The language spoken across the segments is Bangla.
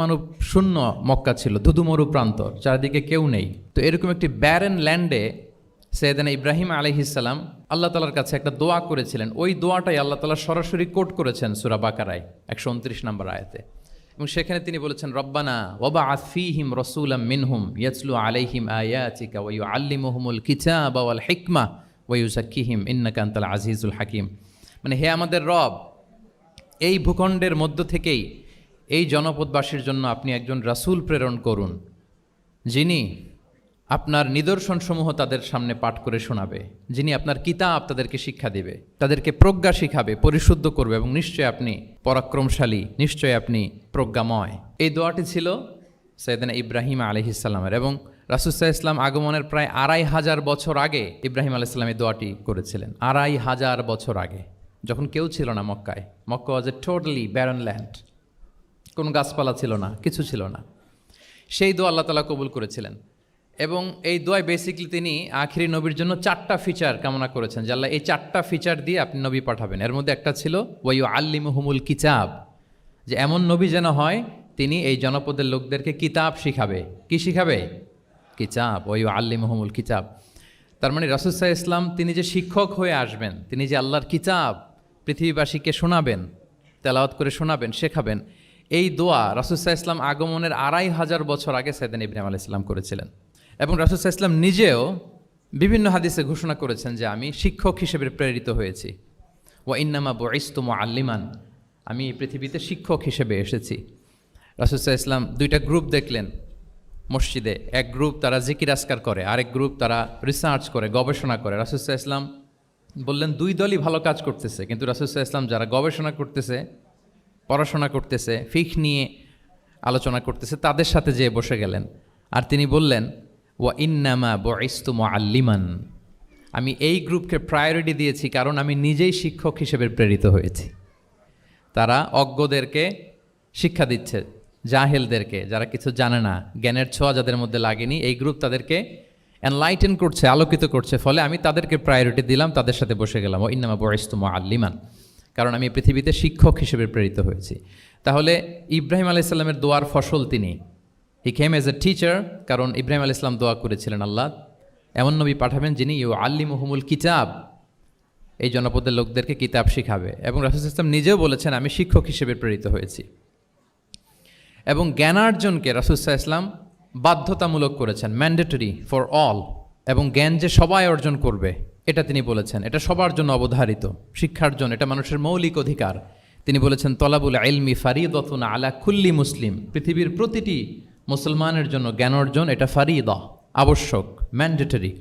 মানব শূন্য মক্কা ছিল ধুধুমরু প্রান্ত, চারদিকে কেউ নেই। তো এরকম একটি ব্যারেন ল্যান্ডে সৈয়দানা ইব্রাহিম আলহিসাল্লাম আল্লাহ তালার কাছে একটা দোয়া করেছিলেন। ওই দোয়াটাই আল্লাহ তালা সরাসরি কোট করেছেন সুরা বাকারায়, একশো উনত্রিশ নম্বর আয়াতে। এবং সেখানে তিনি বলেছেন, রব্বানা ওবা আফিহিম রসুলাম মিনহুম ইয়াসলু আলাইহিম আয়াতিকা ওয়ু আল্লিমুহুমুল কিতাব ওয়াল হিকমা ওয়ু সাকিহিম ইন্নাকান্তাল আজিজুল হাকিম। মানে হে আমাদের রব, এই ভূখণ্ডের মধ্য থেকেই এই জনপদবাসীর জন্য আপনি একজন রাসূল প্রেরণ করুন, যিনি আপনার নিদর্শনসমূহ তাদের সামনে পাঠ করে শোনাবে, যিনি আপনার কিতাব তাদেরকে শিক্ষা দেবে, তাদেরকে প্রজ্ঞা শিখাবে, পরিশুদ্ধ করবে এবং নিশ্চয় আপনি পরাক্রমশালী, নিশ্চয় আপনি প্রজ্ঞাময়। এই দোয়াটি ছিল সৈয়দানা ইব্রাহিম আলহিসাল্লামের এবং রাসুসাহ ইসলাম আগমনের প্রায় আড়াই হাজার বছর আগে ইব্রাহিম আলাইসাল্লাম এই দোয়াটি করেছিলেন। আড়াই হাজার বছর আগে, যখন কেউ ছিল না মক্কায়। Mecca was a totally barren land কোনো গাছপালা ছিল না, কিছু ছিল না। সেই দোয়া আল্লাহ তালা কবুল করেছিলেন। এবং এই দোয়ায় বেসিকলি তিনি আখিরি নবীর জন্য চারটা ফিচার কামনা করেছেন, যে আল্লাহ এই চারটা ফিচার দিয়ে আপনি নবী পাঠাবেন। এর মধ্যে একটা ছিল ওয়াইউ আল্লিমহুমুল কিতাব যে এমন নবী যেন হয়, তিনি এই জনপদের লোকদেরকে কিতাব শিখাবে। কি শিখাবে? কিতাব ওয়াইউ আল্লিমহুমুল কিতাব তার মানে রাসুসাহ ইসলাম তিনি যে শিক্ষক হয়ে আসবেন, তিনি যে আল্লাহর কিতাব পৃথিবীবাসীকে শোনাবেন, তেলাওয়াত করে শোনাবেন, শেখাবেন এই দোয়া রাসুসাহ ইসলাম আগমনের আড়াই হাজার বছর আগে সাইদান ইব্রাহিম আলাহ ইসলাম করেছিলেন। এবং রাসুসাহ ইসলাম নিজেও বিভিন্ন হাদিসে ঘোষণা করেছেন যে আমি শিক্ষক হিসেবে প্রেরিত হয়েছি। ওয়া ইন্নামা বইস্তুম আল্লিমান আমি এই পৃথিবীতে শিক্ষক হিসেবে এসেছি। রাসুসাহ ইসলাম দুইটা গ্রুপ দেখলেন মসজিদে। এক গ্রুপ তারা জিকির আসকার করে, আরেক গ্রুপ তারা রিসার্চ করে, গবেষণা করে। রাসুসাহ ইসলাম বললেন, দুই দলই ভালো কাজ করতেছে, কিন্তু রাসুসাহ ইসলাম যারা গবেষণা করতেছে পড়াশোনা করতেছে, ফিক নিয়ে আলোচনা করতেছে, তাদের সাথে যেয়ে বসে গেলেন। আর তিনি বললেন, ওয়া ইন্নামা বইস্তুম আল্লিমান আমি এই গ্রুপকে প্রায়োরিটি দিয়েছি কারণ আমি নিজেই শিক্ষক হিসেবে প্রেরিত হয়েছি। তারা অজ্ঞদেরকে শিক্ষা দিচ্ছে, জাহেলদেরকে, যারা কিছু জানে না, জ্ঞানের ছোঁয়া যাদের মধ্যে লাগেনি, এই গ্রুপ তাদেরকে এনলাইটেন করছে, আলোকিত করছে, ফলে আমি তাদেরকে প্রায়োরিটি দিলাম, তাদের সাথে বসে গেলাম। ও ইন্নামা বয়স্তুম আল্লিমান কারণ আমি পৃথিবীতে শিক্ষক হিসেবে প্রেরিত হয়েছি। তাহলে ইব্রাহিম আলাইসাল্লামের দোয়ার ফসল তিনি। হি খেম এজ এ টিচার কারণ ইব্রাহিম আলাইসলাম ইসলাম দোয়া করেছিলেন আল্লাহ। এমন নবী পাঠাবেন যিনি ইউ আল্লি মহমুল কিতাব। এই জনপদের লোকদেরকে কিতাব শিখাবে। এবং রাসুল ইসলাম নিজেও বলেছেন, আমি শিক্ষক হিসেবে প্রেরিত হয়েছি। এবং জ্ঞানার্জনকে রাসুসাহ ইসলাম বাধ্যতামূলক করেছেন ম্যান্ডেটরি ফর অল এবং জ্ঞান যে সবাই অর্জন করবে। এটা তিনি বলেছেন, এটা সবার জন্য অবধারিত, শিক্ষার জন্য, এটা মানুষের মৌলিক অধিকার। তিনি বলেছেন, তলাবুল আইলমি ফারিদতুন আলা খুল্লি মুসলিম, পৃথিবীর প্রতিটি মুসলমানের জন্য জ্ঞান অর্জন এটা ফারিদা, আবশ্যক ম্যান্ডেটরি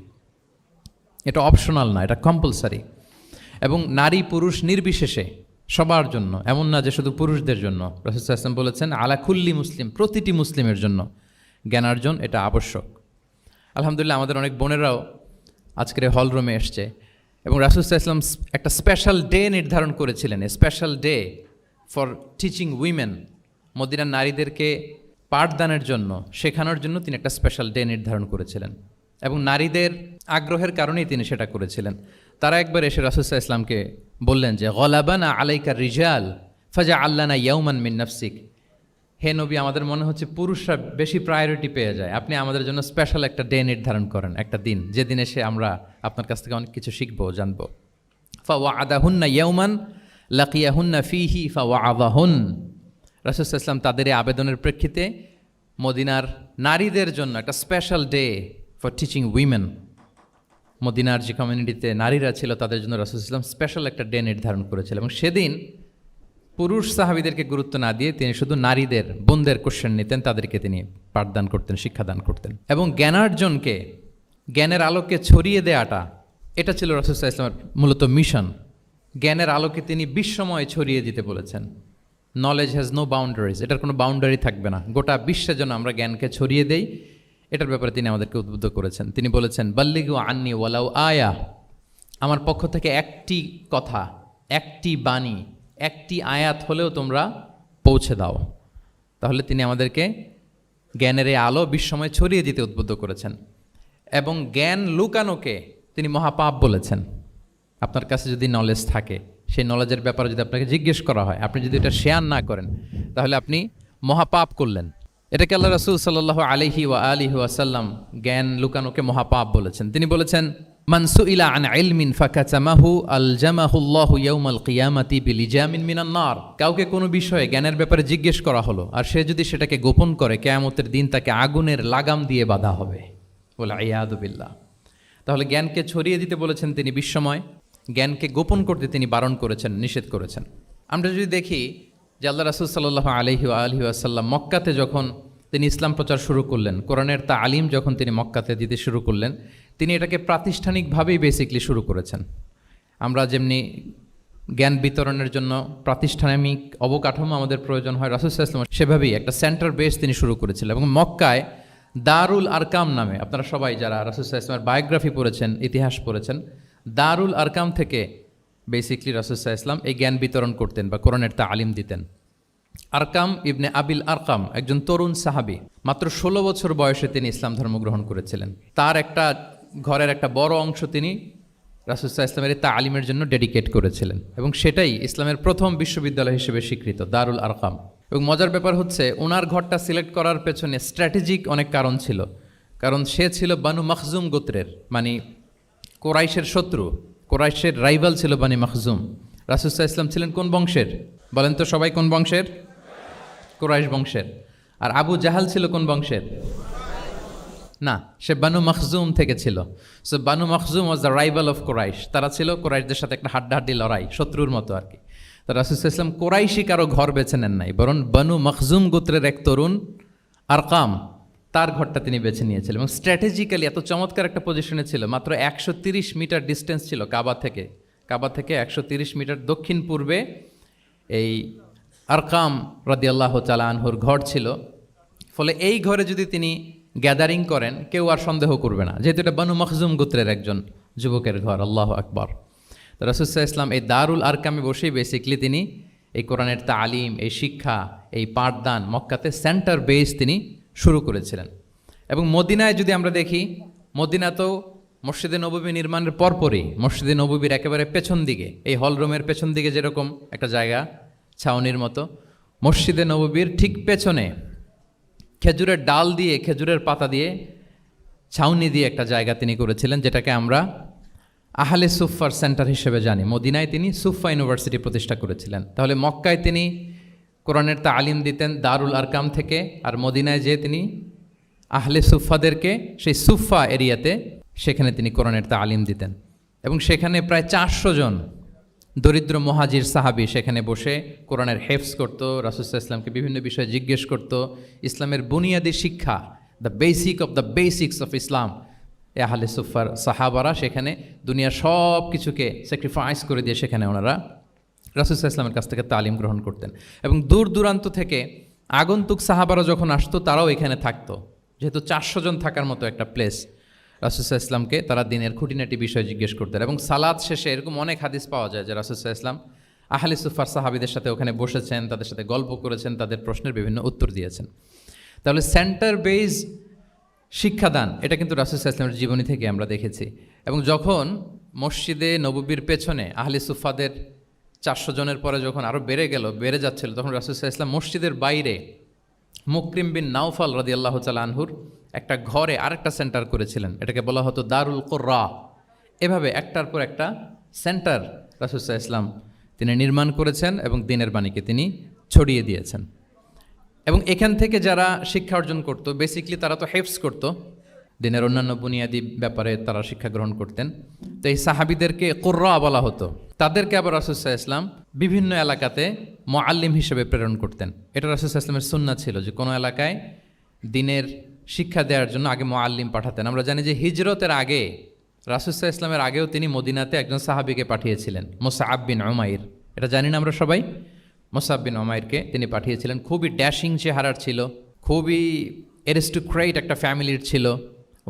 এটা অপশনাল না, এটা কম্পালসারি এবং নারী পুরুষ নির্বিশেষে সবার জন্য, এমন না যে শুধু পুরুষদের জন্য। রসুল আসলাম বলেছেন আলাকুল্লি মুসলিম, প্রতিটি মুসলিমের জন্য জ্ঞানার্জন এটা আবশ্যক। আলহামদুলিল্লাহ, আমাদের অনেক বোনেরাও আজকের হল রুমে এসছে। এবং রাসুলসাহ ইসলাম একটা স্পেশাল ডে নির্ধারণ করেছিলেন। Special day for teaching women মদিনার নারীদেরকে পাঠদানের জন্য, শেখানোর জন্য তিনি একটা স্পেশাল ডে নির্ধারণ করেছিলেন। এবং নারীদের আগ্রহের কারণেই তিনি সেটা করেছিলেন। তারা একবার এসে রাসুসাহ ইসলামকে বললেন যে, গলাবানা আলাইকার রিজাল ফাজা আল্লানা ইয়ৌমান মিন হে নবী, আমাদের মনে হচ্ছে পুরুষরা বেশি প্রায়োরিটি পেয়ে যায়। আপনি আমাদের জন্য স্পেশাল একটা ডে নির্ধারণ করেন, একটা দিন। যে দিনে সে আমরা আপনার কাছ থেকে অনেক কিছু শিখব, জানব। ফা ওয়া আদাহুন্না ইয়ৌমান লাকিয়াহুন্না ফিহি ফা ওয়া আদাহুন রাসুসাহ ইসলাম তাদের এই আবেদনের প্রেক্ষিতে মদিনার নারীদের জন্য একটা special day for teaching women মদিনার যে কমিউনিটিতে নারীরা ছিল, তাদের জন্য রাসুল ইসলাম স্পেশাল একটা ডে নির্ধারণ করেছিল। এবং সেদিন পুরুষ সাহাবিদেরকে গুরুত্ব না দিয়ে তিনি শুধু নারীদের, বোনদের কোশ্চেন নিতেন, তাদেরকে তিনি পাঠদান করতেন, শিক্ষাদান করতেন। এবং জ্ঞানার্জনকে, জ্ঞানের আলোকে ছড়িয়ে দেওয়াটা এটা ছিল রসুল্লাহ ইসলামের মূলত মিশন জ্ঞানের আলোকে তিনি বিশ্বময় ছড়িয়ে দিতে বলেছেন। নলেজ হ্যাজ নো বাউন্ডারিজ এটার কোনো বাউন্ডারি থাকবে না। গোটা বিশ্বের জন্য আমরা জ্ঞানকে ছড়িয়ে দেই, এটার ব্যাপারে তিনি আমাদেরকে উদ্বুদ্ধ করেছেন। তিনি বলেছেন, বাল্লিগু আন্নি ওয়ালাউ আয়া। আমার পক্ষ থেকে একটি কথা, একটি বাণী একটি আয়াত হলেও তোমরা পৌঁছে দাও। তাহলে তিনি আমাদেরকে জ্ঞানের এই আলো বিশ্বময় ছড়িয়ে দিতে উদ্বুদ্ধ করেছেন। এবং জ্ঞান লুকানোকে তিনি মহাপাপ বলেছেন। আপনার কাছে যদি নলেজ থাকে, সেই নলেজের ব্যাপারে যদি আপনাকে জিজ্ঞেস করা হয়, আপনি যদি এটা শেয়ার না করেন, তাহলে আপনি মহাপাপ করলেন। এটাকে আল্লাহ রসুল সাল্লাহ আলিহি ওয়া আলিহি ওয়াসাল্লাম জ্ঞান লুকানোকে মহাপাপ বলেছেন। তিনি বলেছেন মানসু ইলা আন ইলমিন ফাকাচামাহু আল জামাহুল্লাহু ইয়াউমাল কিয়ামাতি বিলিজামিন মিনান নার কাউকে কোনো বিষয়ে জ্ঞানের ব্যাপারে জিজ্ঞেস করা হলো, আর সে যদি সেটাকে গোপন করে, কেয়ামতের দিন তাকে আগুনের লাগাম দিয়ে বাধা হবে। বলে আয়াদুবিল্লাহ তাহলে জ্ঞানকে ছড়িয়ে দিতে বলেছেন তিনি বিশ্বময়, জ্ঞানকে গোপন করতে তিনি বারণ করেছেন, নিষেধ করেছেন। আমরা যদি দেখি যে আল্লাহ রাসুল সাল্লাহ আলহি আলহি আসাল্লাম মক্কাতে যখন তিনি ইসলাম প্রচার শুরু করলেন। কোরআনের তা আলিম যখন তিনি মক্কাতে দিতে শুরু করলেন, তিনি এটাকে প্রাতিষ্ঠানিকভাবেই বেসিকলি শুরু করেছেন। আমরা যেমনি জ্ঞান বিতরণের জন্য প্রাতিষ্ঠানিক অবকাঠামো আমাদের প্রয়োজন হয় রাসুসাল্লাম সেভাবেই একটা সেন্টার বেস তিনি শুরু করেছিলেন এবং মক্কায় দারুল আরকাম নামে, আপনারা সবাই যারা রাসুসাল্লামের বায়োগ্রাফি পড়েছেন, ইতিহাস পড়েছেন, দারুল আরকাম থেকে বেসিকলি রাসুসাহ ইসলাম এই জ্ঞান বিতরণ করতেন বা কোরআনের তা আলিম দিতেন। আরকাম ইবনে আবিল আরকাম, একজন তরুণ সাহাবি। মাত্র ষোলো বছর বয়সে তিনি ইসলাম ধর্ম গ্রহণ করেছিলেন। তার একটা ঘরের একটা বড় অংশ তিনি রাসুসাহ ইসলামের তা আলিমের জন্য ডেডিকেট করেছিলেন এবং সেটাই ইসলামের প্রথম বিশ্ববিদ্যালয় হিসেবে স্বীকৃত, দারুল আরকাম। এবং মজার ব্যাপার হচ্ছে ওনার ঘরটা সিলেক্ট করার পেছনে স্ট্র্যাটেজিক অনেক কারণ ছিল। কারণ সে ছিল বানু মখজুম গোত্রের মানে কোরাইশের শত্রু, কোরাইশের রাইভাল ছিল বানি মখজুম। রাসুসাহ ইসলাম ছিলেন কোন বংশের? বলেন তো সবাই কোন বংশের? কোরাইশ বংশের। আর আবু জাহাল ছিল কোন বংশের? না, সে বানু মখজুম থেকে ছিল। So Banu Makhzum was the rival of Quraysh. তারা ছিল কোরাইশদের সাথে একটা হাড্ডাহাড্ডি লড়াই, শত্রুর মতো আর কি। তো রাসুসাহ ইসলাম কোরাইশি কারও ঘর বেছে নেন নাই, বরং বানু মখজুম গোত্রের এক তরুণ, আরকাম, তার ঘরটা তিনি বেছে নিয়েছিলেন। এবং স্ট্র্যাটেজিক্যালি এত চমৎকার একটা পজিশনে ছিল, মাত্র একশো মিটার ডিস্টেন্স ছিল কাবা থেকে। কাবা থেকে একশো মিটার দক্ষিণ পূর্বে এই আরকাম রদিয়াল্লাহ আনহুর ঘর ছিল। ফলে এই ঘরে যদি তিনি গ্যাদারিং করেন, কেউ আর সন্দেহ করবে না। যেহেতু এটা বানু মখজুম গোত্রের একজন যুবকের ঘর, আল্লাহ আকবর। তো রাসুসাহ ইসলাম এই দারুল আরকামে বসেই বেসিকলি তিনি এই কোরআনের তালিম, এই শিক্ষা, এই পাঠদান মক্কাতে সেন্টার বেস তিনি শুরু করেছিলেন। এবং মদিনায় যদি আমরা দেখি মদিনা তো মসজিদে নববী নির্মাণের পরপরই মসজিদে নববীর একেবারে পেছন দিকে, এই হলরুমের পেছন দিকে যেরকম একটা জায়গা ছাউনির মতো। মসজিদে নববীর ঠিক পেছনে খেজুরের ডাল দিয়ে, খেজুরের পাতা দিয়ে ছাউনি দিয়ে একটা জায়গা তিনি করেছিলেন, যেটাকে আমরা আহলে সুফার সেন্টার হিসেবে জানি। মদিনায় তিনি সুফা ইউনিভার্সিটি প্রতিষ্ঠা করেছিলেন। তাহলে মক্কায় তিনি কোরআনের তালিম দিতেন দারুল আরকাম থেকে, আর মদিনায় যেয়ে তিনি আহলে সুফাদেরকে সেই সুফা এরিয়াতে সেখানে তিনি কোরআনের তালিম দিতেন। এবং সেখানে প্রায় চারশো জন দরিদ্র মহাজির সাহাবি সেখানে বসে কোরআনের হেফস করতো রাসুসাহ ইসলামকে বিভিন্ন বিষয়ে জিজ্ঞেস করতো, ইসলামের বুনিয়াদী শিক্ষা the basic of the basics of Islam এ আহলে সুফার সাহাবারা সেখানে দুনিয়ার সব কিছুকে স্যাক্রিফাইস করে দিয়ে সেখানে ওনারা রাসুসাহ ইসলামের কাছ থেকে তালিম গ্রহণ করতেন। এবং দূর দূরান্ত থেকে আগন্তুক সাহাবারা যখন আসতো, তারাও এখানে থাকতো। যেহেতু চারশো জন থাকার মতো একটা প্লেস রাসুসাহ ইসলামকে তারা দিনের খুঁটিনাটি বিষয় জিজ্ঞেস করতেন এবং সালাদ শেষে এরকম অনেক হাদিস পাওয়া যায় যে রাসুসাহ ইসলাম আহলে সুফার সাহাবিদের সাথে ওখানে বসেছেন, তাদের সাথে গল্প করেছেন, তাদের প্রশ্নের বিভিন্ন উত্তর দিয়েছেন। তাহলে সেন্টার বেজ শিক্ষাদান, এটা কিন্তু রাসুসাহ ইসলামের জীবনী থেকে আমরা দেখেছি। এবং যখন মসজিদে নববীর পেছনে আহলে সুফাদের চারশো জনের পরে যখন আরও বেড়ে গেল, বেড়ে যাচ্ছিল, তখন রাসুসাহ ইসলাম মসজিদের বাইরে মুকরিম বিন নাওফাল রদি আল্লাহ আনহুর একটা ঘরে আরেকটা সেন্টার করেছিলেন। এটাকে বলা হতো দারুল কোর্রা। এভাবে একটার পর একটা সেন্টার রাসুসাহ ইসলাম তিনি নির্মাণ করেছেন এবং দিনের বাণীকে তিনি ছড়িয়ে দিয়েছেন। এবং এখান থেকে যারা শিক্ষা অর্জন করতো বেসিকলি তারা তো হেফস করতো। দিনের অন্যান্য বুনিয়াদি ব্যাপারে তারা শিক্ষা গ্রহণ করতেন। তো এই সাহাবিদেরকে কোর্রা বলা হতো। তাদেরকে আবার রাসুসাহ ইসলাম বিভিন্ন এলাকাতে মোয়াল্লিম হিসেবে প্রেরণ করতেন। এটা রাসুসাহ ইসলামের সুন্না ছিল যে কোনো এলাকায় দিনের শিক্ষা দেওয়ার জন্য আগে মোয়াল্লিম পাঠাতেন। আমরা জানি যে হিজরতের আগে রাসুসাহ ইসলামের আগেও তিনি মদিনাতে একজন সাহাবিকে পাঠিয়েছিলেন, মোসাআব বিন ওমাইর এটা জানি না আমরা সবাই। মোসাব বিন ওমাইরকে তিনি পাঠিয়েছিলেন। খুবই ড্যাশিং চেহারার ছিল, খুবই এরিস্টোক্রেট একটা ফ্যামিলির ছিল।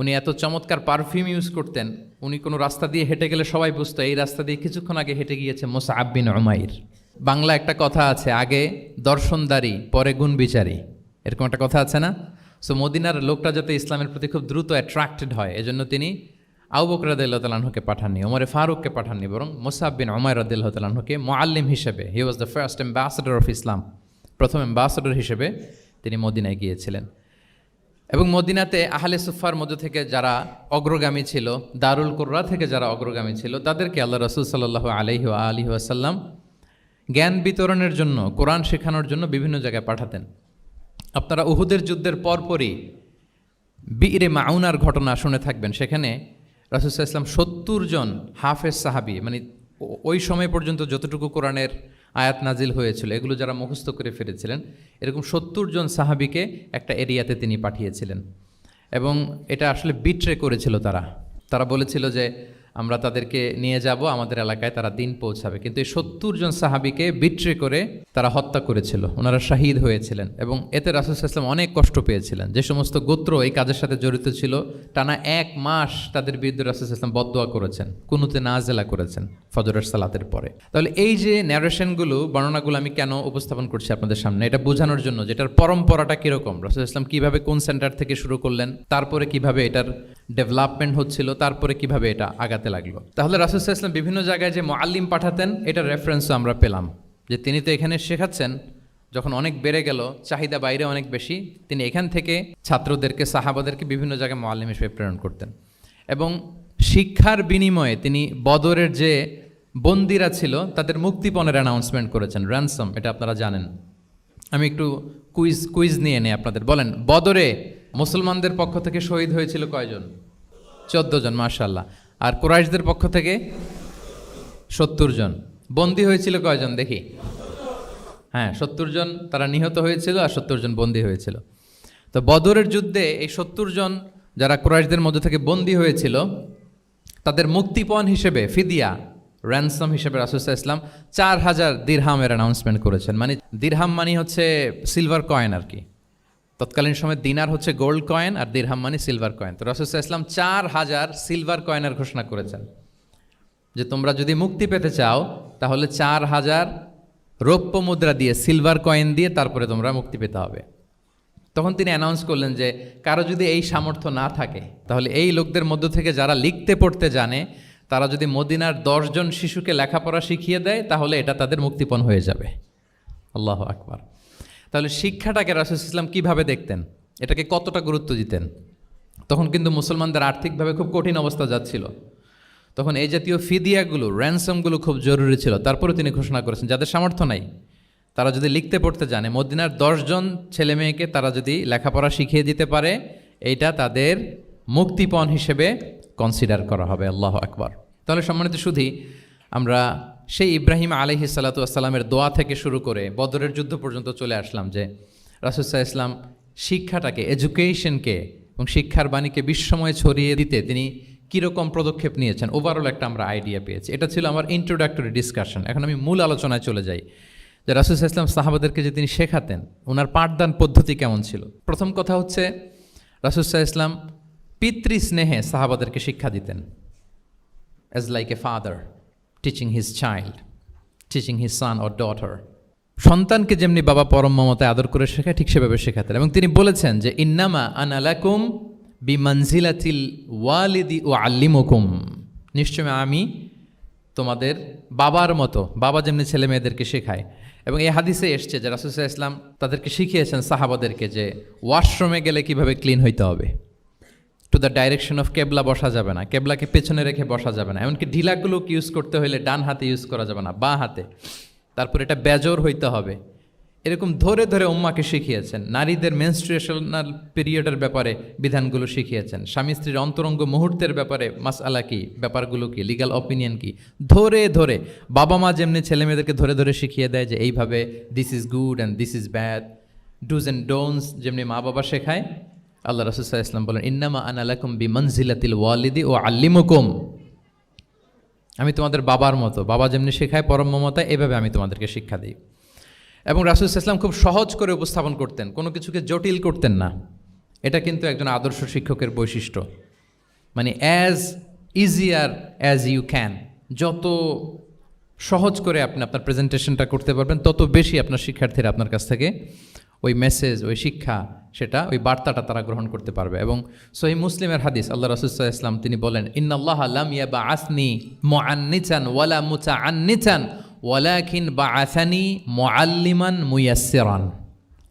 উনি এত চমৎকার পারফিউম ইউজ করতেন, উনি কোনো রাস্তা দিয়ে হেঁটে গেলে সবাই বুঝতো, এই রাস্তা দিয়ে কিছুক্ষণ আগে হেঁটে গিয়েছে মোসা আব্বিন ওমাইর বাংলা একটা কথা আছে, আগে দর্শনদারি, পরে গুণ বিচারী। এরকম একটা কথা আছে না? সো মদিনার লোকটা যাতে ইসলামের প্রতি খুব দ্রুত অ্যাট্রাক্টেড হয়, এজন্য তিনি আউ বকর রদুল্লাহ তালাহুকে পাঠাননি, ওমরে ফারুককে পাঠাননি, বরং মোসাব বিন ওমায় তালাহুকে মোয়াল্লিম হিসেবে he was the first ambassador of Islam প্রথম অ্যাম্বাসেডর হিসেবে তিনি মদিনায় গিয়েছিলেন। এবং মদিনাতে আহলে সুফার মধ্য থেকে যারা অগ্রগামী ছিল, দারুল কোর্রা থেকে যারা অগ্রগামী ছিল, তাদেরকে আল্লাহ রসুল সাল্লাহ আলহি আলহি আসাল্লাম জ্ঞান বিতরণের জন্য, কোরআন শেখানোর জন্য বিভিন্ন জায়গায় পাঠাতেন। আপনারা উহুদের যুদ্ধের পরপরই বীরে মাউনার ঘটনা শুনে থাকবেন। সেখানে রাসুসাহ ইসলাম সত্তর জন হাফেজ সাহাবি মানে ওই সময় পর্যন্ত যতটুকু কোরআনের আয়াত নাজিল হয়েছিল, এগুলো যারা মুখস্থ করে ফিরেছিলেন এরকম সত্তর জন সাহাবিকে একটা এরিয়াতে তিনি পাঠিয়েছিলেন। এবং এটা আসলে বিট্রে করেছিল তারা। তারা বলেছিল যে আমরা তাদেরকে নিয়ে যাব, আমাদের এলাকায় তারা দিন পৌঁছাবে। কিন্তু এই সত্তর জন সাহাবিকে বিট্রে করে তারা হত্যা করেছিল, ওনারা শাহিদ হয়েছিলেন এবং এতে রাসুল ইসলাম অনেক কষ্ট পেয়েছিলেন। যে সমস্ত গোত্র এই কাজের সাথে জড়িত ছিল, টানা এক মাস তাদের বিরুদ্ধে রাসুল ইসলাম বদোয়া করেছেন, কুনুতে নাজেলা করেছেন ফজরের সালাতের পরে। তাহলে এই যে ন্যারেশনগুলো বর্ণনাগুলো আমি কেন উপস্থাপন করছি আপনাদের সামনে, এটা বোঝানোর জন্য যেটার পরম্পরাটা কীরকম? রাসুল ইসলাম কীভাবে কোন সেন্টার থেকে শুরু করলেন, তারপরে কীভাবে এটার ডেভেলপমেন্ট হচ্ছিল, তারপরে কীভাবে এটা আগাতে লাগল। তাহলে রাসুল ইসলাম বিভিন্ন জায়গায় যে মোয়াল্লিম পাঠাতেন, এটার রেফারেন্সও আমরা পেলাম। যে তিনি তো এখানে শেখাচ্ছেন, যখন অনেক বেড়ে গেল, চাহিদা বাইরে অনেক বেশি, তিনি এখান থেকে ছাত্রদেরকে, সাহাবাদেরকে বিভিন্ন জায়গায় মোয়াল্লিম হিসেবে প্রেরণ করতেন। এবং শিক্ষার বিনিময়ে তিনি বদরের যে বন্দিরা ছিল, তাদের মুক্তিপণের অ্যানাউন্সমেন্ট করেছেন র্যানসম এটা আপনারা জানেন। আমি একটু কুইজ কুইজ নিয়ে নেই আপনাদের, বলেন, বদরে মুসলমানদের পক্ষ থেকে শহীদ হয়েছিল কয়জন? চোদ্দ জন মার্শাল্লাহ আর কুরাইশদের পক্ষ থেকে সত্তর জন। বন্দী হয়েছিল কয়জন দেখি? হ্যাঁ সত্তর জন তারা নিহত হয়েছিল আর সত্তর জন বন্দী হয়েছিল। তো বদরের যুদ্ধে এই সত্তর জন যারা কুরাইশদের মধ্যে থেকে বন্দী হয়েছিল, তাদের মুক্তিপণ হিসেবে ফিদিয়া র্যানসম হিসেবে রাসুসাহ ইসলাম চার হাজার দিরহামের অ্যানাউন্সমেন্ট করেছেন। মানে দিরহাম মানে হচ্ছে সিলভার কয়েন আর কি। তৎকালীন সময় দিনার হচ্ছে গোল্ড কয়েন আর দিরহাম মানে সিলভার কয়েন। তো রাসুসাহ ইসলাম চার হাজার সিলভার কয়েনের ঘোষণা করেছেন। যে তোমরা যদি মুক্তি পেতে চাও, তাহলে চার হাজার রৌপ্য মুদ্রা দিয়ে, সিলভার কয়েন দিয়ে তারপরে তোমরা মুক্তি পেতে হবে। তখন তিনি অ্যানাউন্স করলেন যে, কারও যদি এই সামর্থ্য না থাকে, তাহলে এই লোকদের মধ্য থেকে যারা লিখতে পড়তে জানে, তারা যদি মদিনার দশজন শিশুকে লেখাপড়া শিখিয়ে দেয়, তাহলে এটা তাদের মুক্তিপণ হয়ে যাবে। আল্লাহ আকবার। তাহলে শিক্ষাটাকে রাসুল ইসলাম কীভাবে দেখতেন? এটাকে কতটা গুরুত্ব দিতেন? তখন কিন্তু মুসলমানদের আর্থিকভাবে খুব কঠিন অবস্থা যাচ্ছিল। তখন এই জাতীয় ফিদিয়াগুলো র্যানসমগুলো খুব জরুরি ছিল। তারপরে তিনি ঘোষণা করেছেন, যাদের সামর্থ্য নাই, তারা যদি লিখতে পড়তে জানে, মদিনার দশজন ছেলে মেয়েকে তারা যদি লেখাপড়া শিখিয়ে দিতে পারে, এইটা তাদের মুক্তিপণ হিসেবে কনসিডার করা হবে। আল্লাহ আকবার। তাহলে সম্মানিত শুধু আমরা সেই ইব্রাহিম আলহি সাল্লাতামের দোয়া থেকে শুরু করে বদরের যুদ্ধ পর্যন্ত চলে আসলাম যে রাসুসাহ ইসলাম শিক্ষাটাকে এডুকেশনকে এবং শিক্ষার বাণীকে বিশ্বময় ছড়িয়ে দিতে তিনি কীরকম পদক্ষেপ নিয়েছেন ওভারঅল একটা আমরা আইডিয়া পেয়েছি। এটা ছিল আমার ইন্ট্রোডাক্টরি ডিসকাশন এখন আমি মূল আলোচনায় চলে যাই। যে রাসুল ইসলাম সাহাবাদেরকে যে তিনি শেখাতেন, ওনার পাঠদান পদ্ধতি কেমন ছিল? প্রথম কথা হচ্ছে রাসুসাহ ইসলাম পিতৃ স্নেহে সাহাবাদেরকে শিক্ষা দিতেন as like a father teaching his child teaching his son or daughter সন্তানকে যেমনি বাবা পরম মমতায় আদর করে শেখায়, ঠিক সেভাবে শেখাতেন। এবং তিনি বলেছেন যে, ইন্নামা আনালাকুম বি মঞ্জিলাতিল ওয়ালিদি ও আল্লিমুকুম নিশ্চয় আমি তোমাদের বাবার মতো, বাবা যেমনি ছেলে মেয়েদেরকে শেখায়। এবং এই হাদিসে এসছে যে রাসুসাহ ইসলাম তাদেরকে শিখিয়েছেন সাহাবাদেরকে যে ওয়াশরুমে গেলে কীভাবে ক্লিন হইতে হবে। টু দ্য ডাইরেকশন অফ কেবলা বসা যাবে না। কেবলাকে পেছনে রেখে বসা যাবে না। এমনকি ঢিলাগুলো ইউজ করতে হলে ডান হাতে ইউজ করা যাবে না, বা হাতে। তারপর এটা বেজর হইতে হবে। এরকম ধরে ধরে উম্মাকে শিখিয়েছেন। নারীদের মেনস্ট্রুয়েশনাল পিরিয়ডের ব্যাপারে বিধানগুলো শিখিয়েছেন। স্বামী স্ত্রীর অন্তরঙ্গ মুহূর্তের ব্যাপারে মাস আলা কি, ব্যাপারগুলো কি লিগাল অপিনিয়ন কি। ধরে ধরে বাবা মা যেমনি ছেলে মেয়েদেরকে ধরে ধরে শিখিয়ে দেয় যে, এইভাবে this is good and this is bad do's and don'ts যেমনি মা বাবা শেখায় আল্লাহ রসুল্লাহ ইসলাম বলেন, ইন্নামা আনালাকুম বি মনজিলাতিল ওয়ালিদি ও আল্লিমুকুম। আমি তোমাদের বাবার মতো, বাবা যেমনি শেখায়, পরম মমতা এভাবে আমি তোমাদেরকে শিক্ষা দিই। এবং রাসুল ইসলাম খুব সহজ করে উপস্থাপন করতেন, কোনো কিছুকে জটিল করতেন না। এটা কিন্তু একজন আদর্শ শিক্ষকের বৈশিষ্ট্য। মানে as easier as you can যত সহজ করে আপনি আপনার প্রেজেন্টেশনটা করতে পারবেন, তত বেশি আপনার শিক্ষার্থীরা আপনার কাছ থেকে ওই মেসেজ ওই শিক্ষা, সেটা ওই বার্তাটা তারা গ্রহণ করতে পারবে। এবং সহি মুসলিমের হাদিস, আল্লাহ রসুল্লাহ ইসলাম তিনি বলেন ইন্নআল্লাহ আলাম আসনি ওয়ালা বা আসানি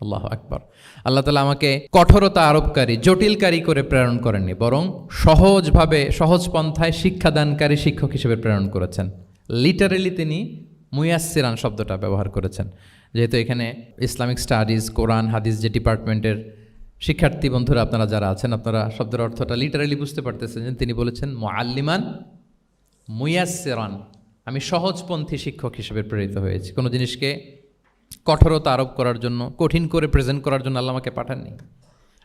আল্লাহ আকবর। আল্লাহ তালা আমাকে কঠোরতা আরোপকারী, জটিলকারী করে প্রেরণ করেননি, বরং সহজভাবে, সহজ পন্থায় শিক্ষাদানকারী শিক্ষক হিসেবে প্রেরণ করেছেন। লিটারেলি তিনি মুয়াসিরান শব্দটা ব্যবহার করেছেন। যেহেতু এখানে ইসলামিক স্টাডিজ, কোরআন, হাদিস যে ডিপার্টমেন্টের শিক্ষার্থী বন্ধুরা আপনারা যারা আছেন, আপনারা শব্দের অর্থটা লিটারালি বুঝতে পারতেছেন যে তিনি বলেছেন মোয়াল্লিমান মুয়াসেরান আমি সহজপন্থী শিক্ষক হিসেবে প্রেরিত হয়েছি। কোনো জিনিসকে কঠোরতা আরোপ করার জন্য, কঠিন করে প্রেজেন্ট করার জন্য আল্লাহ আমাকে পাঠাননি।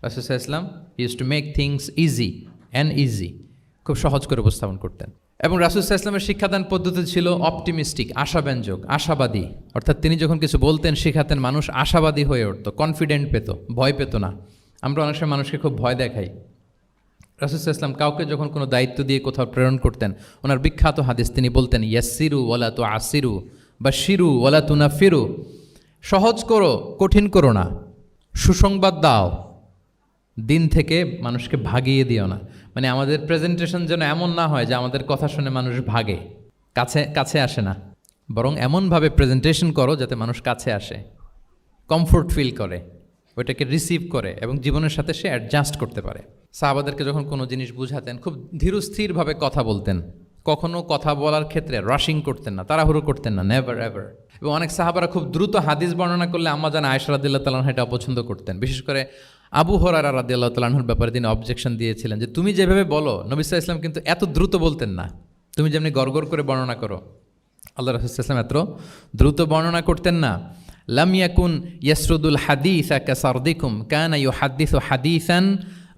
রাসুসাহ ইসলাম use to make things easy and easy খুব সহজ করে উপস্থাপন করতেন। এবং রাসুসাহ ইসলামের শিক্ষাদান পদ্ধতি ছিল অপটিমিস্টিক, আশাব্যঞ্জক, আশাবাদী। অর্থাৎ তিনি যখন কিছু বলতেন, শেখাতেন, মানুষ আশাবাদী হয়ে উঠতো কনফিডেন্ট পেত, ভয় পেত না। আমরা অনেক সময় মানুষকে খুব ভয় দেখাই। রাসুসাহ ইসলাম কাউকে যখন কোনো দায়িত্ব দিয়ে কোথাও প্রেরণ করতেন, ওনার বিখ্যাত হাদিস তিনি বলতেন ইয়াসিরু ওয়ালা তো আসিরু বা শিরু ওয়ালা তুনা ফিরু সহজ করো, কঠিন করো না। সুসংবাদ দাও। দিন থেকে মানুষকে ভাগিয়ে দিও না। মানে আমাদের প্রেজেন্টেশন যেন এমন না হয় যে আমাদের কথা শুনে মানুষ ভাগে, কাছে কাছে আসে না। বরং এমনভাবে প্রেজেন্টেশন করো যাতে মানুষ কাছে আসে কমফোর্ট ফিল করে, ওইটাকে রিসিভ করে এবং জীবনের সাথে সে অ্যাডজাস্ট করতে পারে। সাহাবাদেরকে যখন কোনো জিনিস বুঝাতেন, খুব ধীরস্থিরভাবে কথা বলতেন, কখনো কথা বলার ক্ষেত্রে রাশিং করতেন না, তাড়াহুড়ো করতেন না নেভার এভার এবং অনেক সাহাবারা খুব দ্রুত হাদিস বর্ণনা করলে আম্মা জান আয়সা রাদিল্লাহ তালাহ এটা অপছন্দ করতেন। বিশেষ করে আবু হরারা রাদিল্লাহ তালাহুর ব্যাপারে তিনি অবজেকশন দিয়েছিলেন যে, তুমি যেভাবে বলো নবিসা ইসলাম কিন্তু এত দ্রুত বলতেন না। তুমি যেমনি গড়গড় করে বর্ণনা করো। আল্লাহ রসুলাম এত দ্রুত বর্ণনা করতেন না। লাম ইয়াকুন ইয়াসরুদুল হাদিস কাসারদিকুম কানা ইউ হাদিস ও হাদিসান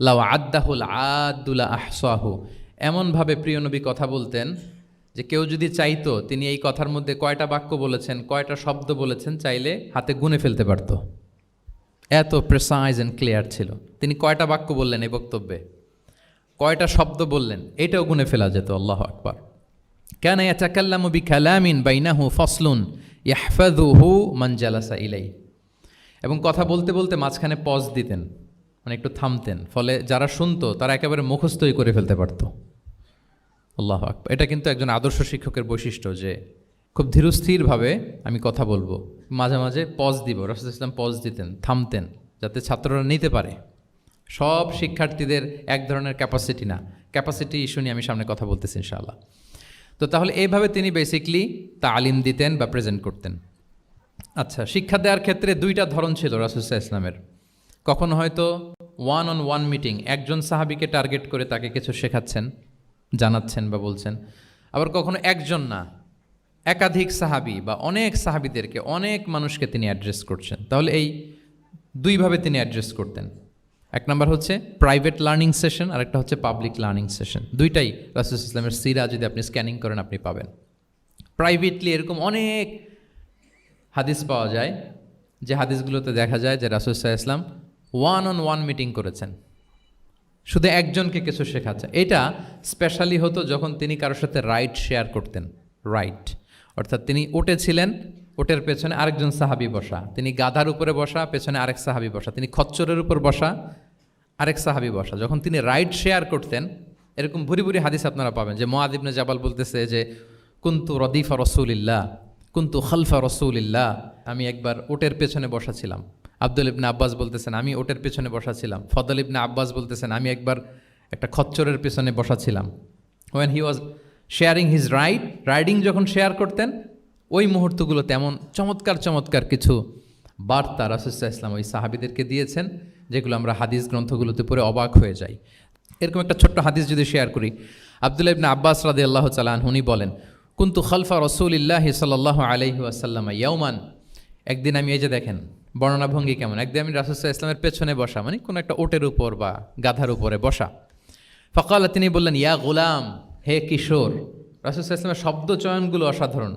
লাউ আদাহুল আদুলা আহসাহু এমনভাবে প্রিয় নবী কথা বলতেন যে, কেউ যদি চাইতো, তিনি এই কথার মধ্যে কয়টা বাক্য বলেছেন, কয়টা শব্দ বলেছেন, চাইলে হাতে গুনে ফেলতে পারতো। এত প্রেসাইজ অ্যান্ড ক্লিয়ার ছিল। তিনি কয়টা বাক্য বললেন এই বক্তব্যে? কয়টা শব্দ বললেন? এটাও গুনে ফেলা যেত, আল্লাহ আকবার। কেন ইয়াতাকাল্লামু বিকালামিন বাইনাহু ফসলুন ইয়াহফাযুহু মান জালাসা ইলাই এবং কথা বলতে বলতে মাঝখানে পজ দিতেন মানে একটু থামতেন। ফলে যারা শুনতো, তারা একেবারে মুখস্থই করে ফেলতে পারতো। আল্লাহ আকবার। এটা কিন্তু একজন আদর্শ শিক্ষকের বৈশিষ্ট্য যে, খুব ধীরস্থিরভাবে আমি কথা বলব। মাঝে মাঝে পজ দিব রসুল ইসলাম পজ দিতেন, থামতেন, যাতে ছাত্ররা নিতে পারে। সব শিক্ষার্থীদের এক ধরনের ক্যাপাসিটি না। ক্যাপাসিটি ইস্যু নিয়ে আমি সামনে কথা বলতেছি, ইনশাআল্লাহ। তো তাহলে এইভাবে তিনি বেসিকলি তালিম দিতেন বা প্রেজেন্ট করতেন। আচ্ছা শিক্ষা দেওয়ার ক্ষেত্রে দুইটা ধরন ছিল রাসুসাহ ইসলামের কখনো হয়তো ওয়ান অন ওয়ান মিটিং একজন সাহাবিকে টার্গেট করে তাকে কিছু শেখাচ্ছেন, জানাচ্ছেন বা বলছেন। আবার কখনো একজন না। একাধিক সাহাবি বা অনেক সাহাবিদেরকে অনেক মানুষকে তিনি অ্যাড্রেস করছেন। তাহলে এই দুইভাবে তিনি অ্যাড্রেস করতেন। এক নম্বর হচ্ছে প্রাইভেট লার্নিং সেশন আর একটা হচ্ছে পাবলিক লার্নিং সেশন দুইটাই রাসুল ইসলামের সিরা যদি আপনি স্ক্যানিং করেন, আপনি পাবেন। প্রাইভেটলি এরকম অনেক হাদিস পাওয়া যায়, যে হাদিসগুলোতে দেখা যায় যে রাসুল সাহা ইসলাম ওয়ান অন ওয়ান মিটিং করেছেন। শুধু একজনকে কিছু শেখাচ্ছে। এটা স্পেশালি হতো যখন তিনি কারোর সাথে রাইট শেয়ার করতেন। রাইট অর্থাৎ তিনি ওটে ছিলেন, ওটের পেছনে আরেকজন সাহাবি বসা। তিনি গাধার উপরে বসা, পেছনে আরেক সাহাবি বসা। তিনি খচ্চরের উপর বসা, আরেক সাহাবি বসা। যখন তিনি রাইট শেয়ার করতেন, এরকম ভুরি ভুরি হাদিস আপনারা পাবেন যে মোয়াদিবনে জাবাল বলতেছে যে, কুন্তু রদিফা রসুলিল্লাহ, কুন্তু খালফা রসুলিল্লাহ, আমি একবার ওটের পেছনে বসা ছিলাম। আব্দুল ইবনে আব্বাস বলতেছেন, আমি ওটের পেছনে বসা ছিলাম। ফদল ইবনে আব্বাস বলতেছেন, আমি একবার একটা খচ্চরের পেছনে বসা ছিলাম। When he was sharing his ride riding যখন শেয়ার করতেন, ওই মুহূর্তগুলো তেমন চমৎকার চমৎকার কিছু বার্তা রাসুসাহ ইসলাম ওই সাহাবিদেরকে দিয়েছেন, যেগুলো আমরা হাদিস গ্রন্থগুলোতে পড়ে অবাক হয়ে যাই। এরকম একটা ছোট্ট হাদিস যদি শেয়ার করি, আবদুল্লাহ ইবনে আব্বাস রাদে আল্লাহ চালান উনি বলেন, কুন্তু খালফা রসুলিল্লাহ সাল্লাহ আলহি আসাল্লাম ইয়ৌমান একদিন আমি এই যে দেখেন, বর্ণনা ভঙ্গি কেমন? একদিন আমি রাসুসাহ ইসলামের পেছনে বসা মানে কোনো একটা ওটের উপর বা গাধার উপরে বসা। ফকাল তিনি বললেন, ইয়া গোলাম হে কিশোর রাসুসাহ ইসলামের শব্দ চয়নগুলো অসাধারণ।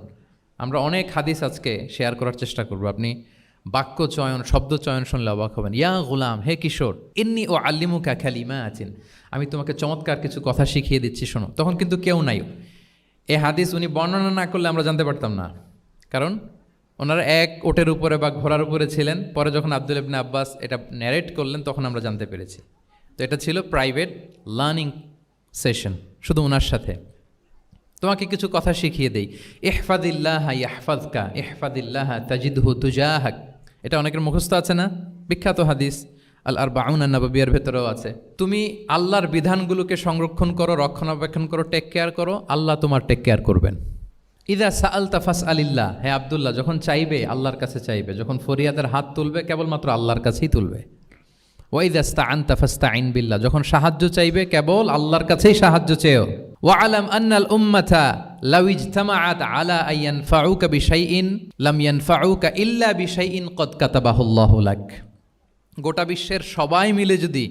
আমরা অনেক হাদিস আজকে শেয়ার করার চেষ্টা করব। আপনি বাক্য চয়ন, শব্দ চয়ন শুনলে অবাক হবেন। ইয়া গোলাম, হে কিশোর এমনি ও আল্লিমুকা খালিমা আছেন আমি তোমাকে চমৎকার কিছু কথা শিখিয়ে দিচ্ছি, শোনো। তখন কিন্তু কেউ নাই। এ হাদিস উনি বর্ণনা না করলে আমরা জানতে পারতাম না। কারণ ওনারা এক ওটের উপরে বা ঘোড়ার উপরে ছিলেন। পরে যখন আব্দুল ইবনে আব্বাস এটা ন্যারেট করলেন, তখন আমরা জানতে পেরেছি। তো এটা ছিল প্রাইভেট লার্নিং সেশন শুধু ওনার সাথে। তোমাকে কিছু কথা শিখিয়ে দেই। ইহফাদিল্লাহ ইয়াহফাদকা, ইহফাদিল্লাহ তাজিদহু তুজাহাক। এটা অনেকের মুখস্থ আছে না? বিখ্যাত হাদিস। আল আর বাউন নবাবিয়ার ভেতরেও আছে। তুমি আল্লাহর বিধানগুলোকে সংরক্ষণ করো, রক্ষণাবেক্ষণ করো টেক কেয়ার করো, আল্লাহ তোমার টেক কেয়ার করবেন। ইদা সাআল তাফাস আলিল্লাহ হে আবদুল্লাহ, যখন চাইবে, আল্লাহর কাছে চাইবে। যখন ফরিয়াদের হাত তুলবে, কেবলমাত্র আল্লাহর কাছেই তুলবে। ওয়াইদাস্তা আন তাফাস্তা আইন বিল্লাহ, যখন সাহায্য চাইবে কেবল আল্লাহর কাছেই সাহায্য চেয়েও। ওয়ালাম আন্নাল উম্মাথা লাউ ইজতামাআত আলা আইয়ান ফাউকা বিশাইইন, লাম ইয়ানফাউকা ইল্লা বিশাইইন কদ কাতাবাহুল্লাহু লাক। গোটা বিশ্বের সবাই মিলে যদি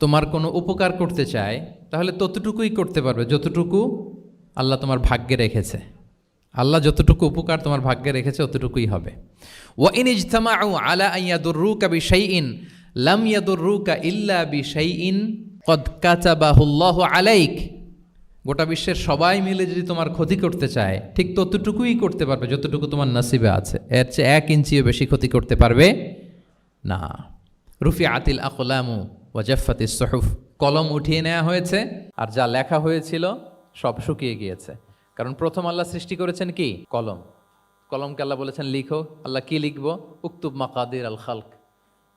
তোমার কোনো উপকার করতে চায়, তাহলে ততটুকুই করতে পারবে, যতটুকু আল্লাহ তোমার ভাগ্যে রেখেছে। আল্লাহ যতটুকু উপকার তোমার ভাগ্যে রেখেছে অতটুকুই হবে। ওয়া ইন ইজতামাউ আলা আইয়াদুররুকা বিশাইইন লাম ইয়াদুররুকা ইল্লা বিশাইইন, কদ কাতাবাহুল্লাহু আলাইক। গোটা বিশ্বের সবাই মিলে যদি তোমার ক্ষতি করতে চায়, ঠিক ততটুকুই করতে পারবে, যতটুকু তোমার নসিবে আছে। এর চেয়ে এক ইঞ্চিও বেশি ক্ষতি করতে পারবে না। রুফি আতিল আকলামু ওয়াজাফাতি সহুফ। কলম উঠিয়ে নেওয়া হয়েছে, আর যা লেখা হয়েছিল সব শুকিয়ে গিয়েছে। কারণ প্রথম আল্লাহ সৃষ্টি করেছেন কি? কলম। কলমকে আল্লাহ বলেছেন, লিখো। আল্লাহ কি লিখব? উক্তুব মাকাদির আল খালক।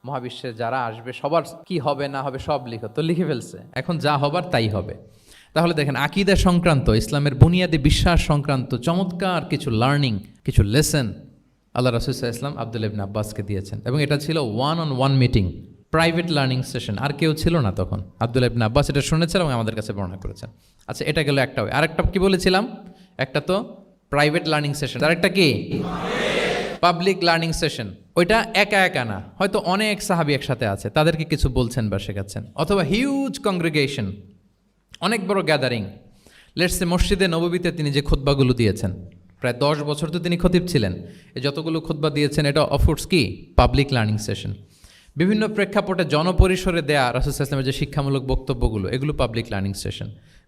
মহাবিশ্বে যারা আসবে, সবার কি হবে না হবে সব লিখো। তো লিখে ফেলছে। এখন যা হবার তাই হবে। তাহলে দেখেন, আকিদা সংক্রান্ত, ইসলামের বুনিয়াদী বিশ্বাস সংক্রান্ত চমৎকার কিছু লার্নিং কিছু লেসন আল্লাহ রসুল্লাহ ইসলাম আব্দুল ইবনে আব্বাসকে দিয়েছেন। এবং এটা ছিল one on one meeting private learning session আর কেউ ছিল না তখন। আব্দুল ইবনে আব্বাস এটা শুনেছেন এবং আমাদের কাছে বর্ণনা করেছেন। আচ্ছা এটা গেল একটা। আর একটা কি বলেছিলাম? একটা তো প্রাইভেট লার্নিং সেশন আর একটা কি? পাবলিক লার্নিং সেশন ওইটা একা একা না। হয়তো অনেক সাহাবি একসাথে আছে, তাদেরকে কিছু বলছেন বা শেখাচ্ছেন। অথবা হিউজ কংগ্রিগেশন অনেক বড় গ্যাদারিং লেটসে মসজিদে নববীতে তিনি যে খুতবাগুলো দিয়েছেন, প্রায় দশ বছর তো তিনি খতিব ছিলেন। এই যতগুলো খুতবা দিয়েছেন, এটা অফোর্স কি? পাবলিক লার্নিং সেশন বিভিন্ন প্রেক্ষাপটে জনপরিসরে দেয়া রাসুল ইসলামের যে শিক্ষামূলক বক্তব্যগুলো, এগুলো পাবলিক লার্নিং সেশন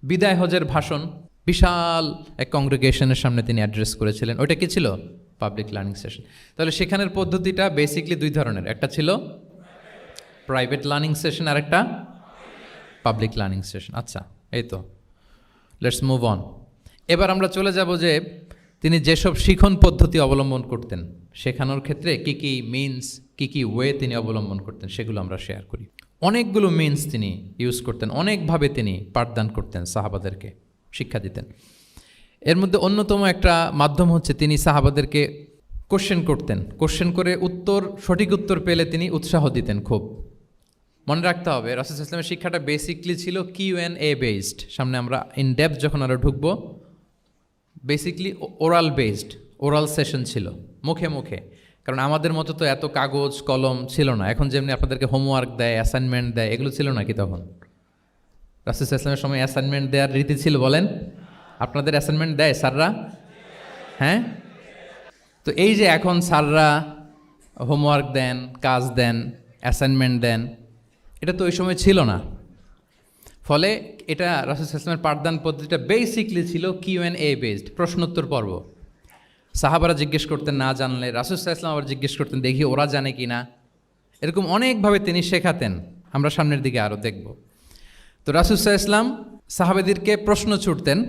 বিদায় হজের ভাষণ, বিশাল এক কংগ্রিগেশনের সামনে তিনি অ্যাড্রেস করেছিলেন। ওইটা কি ছিল? পাবলিক লার্নিং সেশন তাহলে সেখানের পদ্ধতিটা বেসিকলি দুই ধরনের। একটা ছিল প্রাইভেট লার্নিং সেশন আর একটা পাবলিক লার্নিং সেশন আচ্ছা এই তো। লেটস মুভ অন এবার আমরা চলে যাব যে তিনি যেসব শিখন পদ্ধতি অবলম্বন করতেন, শেখানোর ক্ষেত্রে কি কি মিনস কি কি ওয়ে তিনি অবলম্বন করতেন, সেগুলো আমরা শেয়ার করি। অনেকগুলো মিনস তিনি ইউজ করতেন, অনেকভাবে তিনি পাঠদান করতেন সাহাবাদেরকে, শিক্ষা দিতেন। এর মধ্যে অন্যতম একটা মাধ্যম হচ্ছে তিনি সাহাবাদেরকে কোশ্চেন করতেন। কোশ্চেন করে উত্তর, সঠিক উত্তর পেলে তিনি উৎসাহ দিতেন খুব। মনে রাখতে হবে, রাসুল ইসলামের শিক্ষাটা বেসিকলি ছিল কিউ এন এ বেসড সামনে আমরা ইন ডেপথ যখন আরও ঢুকবো basically oral based oral session ছিল, মুখে মুখে। কারণ আমাদের মতো তো এত কাগজ, কলম ছিল না। এখন যেমনি আপনাদেরকে হোমওয়ার্ক দেয় অ্যাসাইনমেন্ট দেয়, এগুলো ছিল নাকি তখন? রাসুল ইসলামের সময় অ্যাসাইনমেন্ট দেওয়ার রীতি ছিল বলেন? আপনাদের অ্যাসাইনমেন্ট দেয় স্যাররা? হ্যাঁ? তো এই যে এখন স্যাররা হোমওয়ার্ক দেন, কাজ দেন অ্যাসাইনমেন্ট দেন, এটা তো ওই সময় ছিল না। ফলে এটা রাসুল ইসলামের পাঠদান পদ্ধতিটা বেসিকলি ছিল কিউ এন এ বেসড প্রশ্নোত্তর পর্ব। সাহাবারা জিজ্ঞেস করতেন, না জানলে। রাসুল ইসলাম আবার জিজ্ঞেস করতেন, দেখি ওরা জানে কি না? এরকম অনেকভাবে তিনি শেখাতেন। আমরা সামনের দিকে আরও দেখব। তো রাসুসাহ ইসলাম সাহাবেদেরকে প্রশ্ন ছুটতেন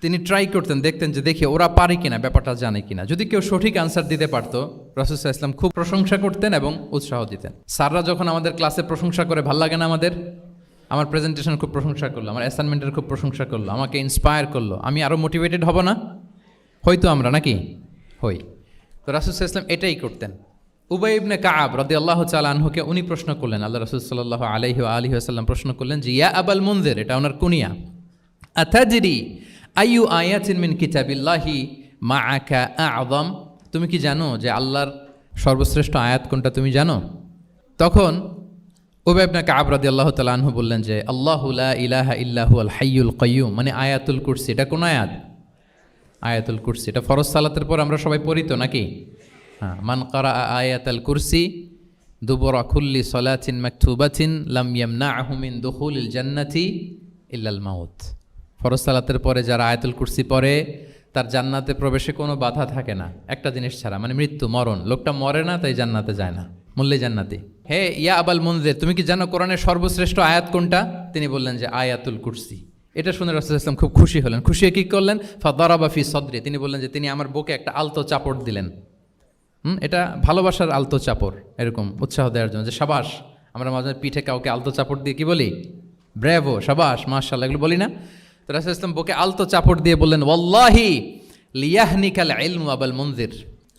তিনি ট্রাই করতেন, দেখতেন যে দেখি ওরা পারে কিনা, ব্যাপারটা জানে কিনা। যদি কেউ সঠিক আনসার দিতে পারতো রাসুসাহ ইসলাম খুব প্রশংসা করতেন এবং উৎসাহ দিতেন। স্যাররা যখন আমাদের ক্লাসে প্রশংসা করে, ভালো লাগে না আমাদের? আমার প্রেজেন্টেশন খুব প্রশংসা করল, আমার অ্যাসাইনমেন্টের খুব প্রশংসা করল, আমাকে ইন্সপায়ার করল। আমি আরও মোটিভেটেড হব না? হয়তো আমরা, নাকি? হই। তো রাসুসাহ ইসলাম এটাই করতেন। উবাই ইবনে কাব রদি আল্লাহ আনহুকে উনি প্রশ্ন করলেন, আল্লাহ রসুল সাল্লাহ আলহি আলহি প্রশ্ন করলেন যে, ইয়া আবাল মন্দির এটা ওনার কুনিয়া। আতাজিরি? আইয়ু আয়াতিন মিন কিতাবিল্লাহি মা আকা আদম তুমি কি জানো যে আল্লাহর সর্বশ্রেষ্ঠ আয়াত কোনটা তুমি জানো? তখন উবাই ইবনে কাব রদি আল্লাহ আনহু বললেন যে, আল্লাহ লা ইলাহা ইল্লাহু আল হাইয়ুল কাইয়ুম। মানে আয়াতুল কুরসি, এটা কোন আয়াত? আয়াতুল কুরসি, এটা ফরজ সালাতের পর আমরা সবাই পড়ি তো নাকি? হ্যাঁ মান কারা আয়াত আল কুরসি দুবরা খুল্লি সলাচিন মাকথুবাচিন লাম ইয়ামনা আহমিন দুহুল জান্নাতি ইল্লাল মাউত। ফরজ সালাতের পরে, যারা আয়াতুল কুরসি পরে তার জান্নাতে প্রবেশে কোনো বাধা থাকে না। একটা জিনিস ছাড়া মানে মৃত্যু, মরণ। লোকটা মরে না, তাই জান্নাতে যায় না। মূল্যে জান্নাতি। হে ইয়া আবাল মন্দির তুমি কি জানো কোরআনের সর্বশ্রেষ্ঠ আয়াত কোনটা? তিনি বললেন যে, আয়াতুল কুরসি। এটা শুনে রাসুল ইসলাম খুব খুশি হলেন। খুশি কী করলেন? ফি সদরি। তিনি বললেন যে, তিনি আমার বুকে একটা আলতো চাপড় দিলেন। হুম, এটা ভালোবাসার আলতো চাপড়, এরকম উৎসাহ দেওয়ার জন্য। যে, সাবাস, আমরা মাঝে পিঠে কাউকে আলতো চাপড় দিয়ে কি বলি? ব্রেভো, সাবাস মার্শাল্লাহ এগুলো বলি না। রাসুল ইসলাম বুকে আলতো চাপড় দিয়ে বললেন, ওয়াল্লাহি লিয়াহনিকাল ইলম আবাল মন্দির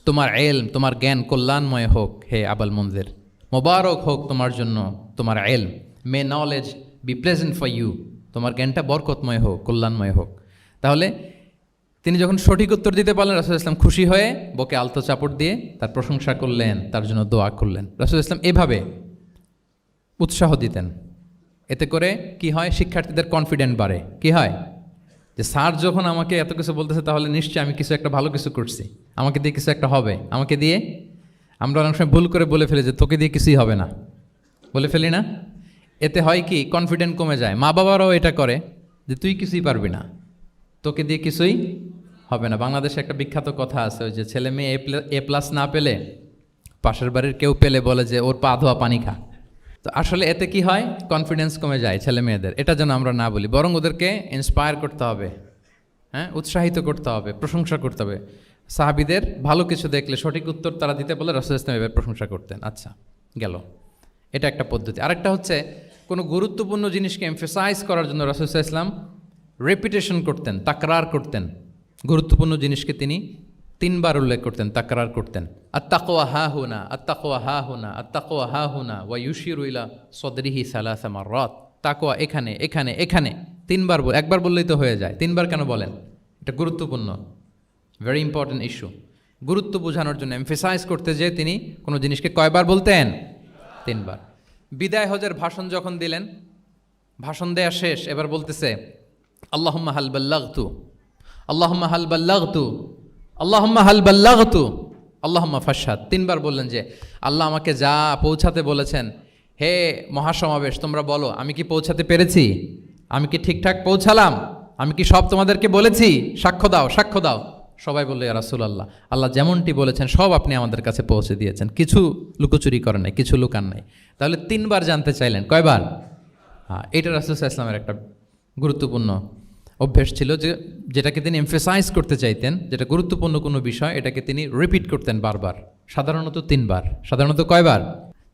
তোমার এলম তোমার জ্ঞান কল্যাণময় হোক হে আবাল মন্দির মোবারক হোক তোমার জন্য তোমার এলম may knowledge be pleasant for you. তোমার জ্ঞানটা বরকতময় হোক, কল্যাণময় হোক। তাহলে তিনি যখন সঠিক উত্তর দিতে পারলেন, রাসুল ইসলাম খুশি হয়ে বকে আলতো চাপড় দিয়ে তার প্রশংসা করলেন, তার জন্য দোয়া করলেন। রাসুল ইসলাম এভাবে উৎসাহ দিতেন। এতে করে কি হয়? শিক্ষার্থীদের কনফিডেন্ট বাড়ে। কি হয়? যে স্যার যখন আমাকে এত কিছু বলতেছে, তাহলে নিশ্চয়ই আমি কিছু একটা ভালো কিছু করছি। আমাকে দিয়ে কিছু একটা হবে। আমাকে দিয়ে আমরা অনেক সময় ভুল করে বলে ফেলি যে, তোকে দিয়ে কিছুই হবে না। বলে ফেলি না? এতে হয় কি? কনফিডেন্ট কমে যায়। মা বাবারাও এটা করে যে, তুই কিছুই পারবি না। তোকে দিয়ে কিছুই হবে না। বাংলাদেশে একটা বিখ্যাত কথা আছে, ওই যে ছেলে মেয়ে এ প্লাস না পেলে পাশের বাড়ির কেউ পেলে বলে যে, ওর পা ধোয়া পানি খা। তো আসলে এতে কি হয়? কনফিডেন্স কমে যায় ছেলে মেয়েদের এটা যেন আমরা না বলি। বরং ওদেরকে ইন্সপায়ার করতে হবে। হ্যাঁ? উৎসাহিত করতে হবে, প্রশংসা করতে হবে। সাহাবিদের ভালো কিছু দেখলে সঠিক উত্তর তারা দিতে বলে রসুল ইসলাম এবার প্রশংসা করতেন। আচ্ছা গেল। এটা একটা পদ্ধতি। আরেকটা হচ্ছে কোনো গুরুত্বপূর্ণ জিনিসকে এমফেসাইজ করার জন্য রসুল ইসলাম রেপিটেশন করতেন, তাকরার করতেন। গুরুত্বপূর্ণ জিনিসকে তিনি তিনবার উল্লেখ করতেন, তাকরার করতেন। আত্তাকোয়া হা হুনা আত্তাকোয়া হা হুনা আত্তাকোয়া হা হুনা ওয়া ইউশিরুইলা সদরিহি সালাসামার রথ তাকোয়া এখানে এখানে এখানে। তিনবার একবার বললেই তো হয়ে যায়। তিনবার কেন বলেন? এটা গুরুত্বপূর্ণ। ভেরি ইম্পর্ট্যান্ট ইস্যু গুরুত্ব বোঝানোর জন্য এমফেসাইজ করতে যেয়ে তিনি কোনো জিনিসকে কয়বার বলতেন? তিনবার। বিদায় হজের ভাষণ যখন দিলেন, ভাষণ দেয়া শেষ, এবার বলতেছে, আল্লাহম্মা হাল বাল্লাগতু, আল্লাহম্মা হাল বাল্লাগতু আল্লাহম্মা হাল বাল্লাগতু। আল্লাহম্মা ফাসাদ তিনবার বললেন যে, আল্লাহ আমাকে যা পৌঁছাতে বলেছেন, হে মহাসমাবেশ, তোমরা বলো, আমি কি পৌঁছাতে পেরেছি? আমি কি ঠিকঠাক পৌঁছালাম? আমি কি সব তোমাদেরকে বলেছি? সাক্ষ্য দাও সাক্ষ্য দাও। সবাই বলল রাসুল আল্লাহ আল্লাহ যেমনটি বলেছেন, সব আপনি আমাদের কাছে পৌঁছে দিয়েছেন। কিছু লুকোচুরি করেন নাই, কিছু লুকান নাই। তাহলে তিনবার জানতে চাইলেন, কয়বার? হ্যাঁ এটা রাসুল ইসলামের একটা গুরুত্বপূর্ণ অভ্যেস ছিল যে যেটাকে তিনি এমফেসাইজ করতে চাইতেন, যেটা গুরুত্বপূর্ণ কোনো বিষয়, এটাকে তিনি রিপিট করতেন বারবার, সাধারণত তিনবার, সাধারণত কয়বার?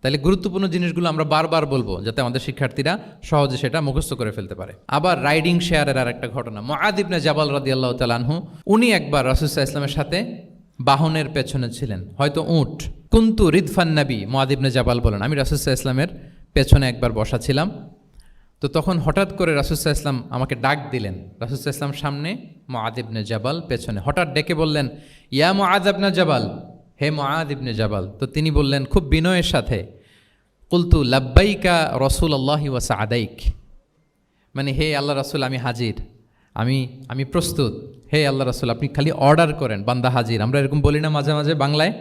তাহলে গুরুত্বপূর্ণ জিনিসগুলো আমরা বারবার বলব, যাতে আমাদের শিক্ষার্থীরা সহজে সেটা মুখস্থ করে ফেলতে পারে। আবার রাইডিং শেয়ারের আর একটা ঘটনা মহাদিবনে জাবাল রাদি আল্লাহ তালানহু উনি একবার রাসুসাহ ইসলামের সাথে বাহনের পেছনে ছিলেন, হয়তো উট। কুন্তু রিদফান নাবি মহাদিবনে জাবাল বলেন, আমি রাসুসাহ ইসলামের পেছনে একবার বসা ছিলাম তো তখন হঠাৎ করে রাসুসাহ ইসলাম আমাকে ডাক দিলেন। রাসুসাহ ইসলাম সামনে মহাদিবনে জাবাল পেছনে। হঠাৎ ডেকে বললেন, ইয়া মহাদাবনা জাবাল, হে মহাদিবনে জাবাল। তো তিনি বললেন, খুব বিনয়ের সাথে। কুলতু, লাব্বাইকা রসুল আল্লাহি ওয়াসা আদাইক মানে হে আল্লাহ রাসুল, আমি হাজির। আমি আমি প্রস্তুত। হে আল্লাহ রাসুল, আপনি খালি অর্ডার করেন, বান্দা হাজির। আমরা এরকম বলি না মাঝে মাঝে বাংলায়।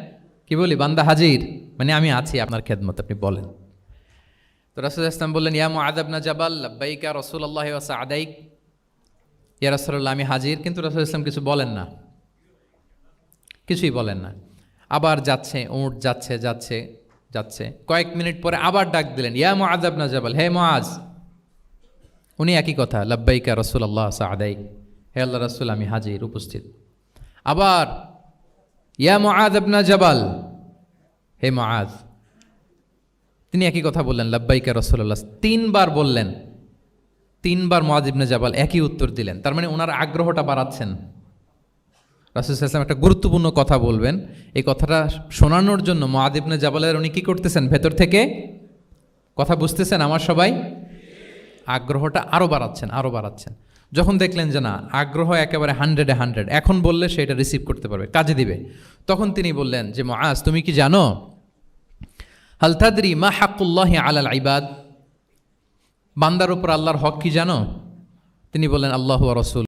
কি বলি? বান্দা হাজির। মানে আমি আছি, আপনার খেদমত আপনি বলেন। তো রাসুল ইসলাম বললেন, ইয়া মুআদাবনা জাবাল, লাব্বাইকা রসুল আল্লাহ ওয়াসা আদাইক ইয়া রাসুল্লাহ আমি হাজির। কিন্তু রাসুল ইসলাম কিছু বলেন না। কিছুই বলেন না। আবার যাচ্ছে উঁট যাচ্ছে যাচ্ছে যাচ্ছে। কয়েক মিনিট পরে আবার ডাক দিলেন, ইয়া মুআদ আবনা জাবাল, হে মুআজ উনি একই কথা, লাব্বাইকা রসুল আল্লাহ সাদাই হে আল্লাহ রসুল, আমি হাজির, উপস্থিত। আবার, ইয়া মুআদ আবনা জাবাল, হে মুআজ তিনি একই কথা বললেন, লাব্বাইকা রসুল্লাহ তিনবার বললেন, তিনবার মুআজ ইবনে জাবাল একই উত্তর দিলেন। তার মানে ওনার আগ্রহটা বাড়াচ্ছেন। রাসুল একটা গুরুত্বপূর্ণ কথা বলবেন। এই কথাটা শোনানোর জন্য মহাদিবনে জাবালের উনি কী করতেছেন ভেতর থেকে? কথা বুঝতেছেন আমার সবাই? আগ্রহটা আরও বাড়াচ্ছেন আরও বাড়াচ্ছেন। যখন দেখলেন যে না, আগ্রহ একেবারে হান্ড্রেডে হান্ড্রেড, এখন বললে সেটা রিসিভ করতে পারবে, কাজে দিবে। তখন তিনি বললেন যে মহাজ তুমি কি জানো হালতাদরি মা হাকুল্লাহ আলাল ইবাদ? বান্দার উপর আল্লাহর হক কি জানো? তিনি বলেন, আল্লাহ রসুল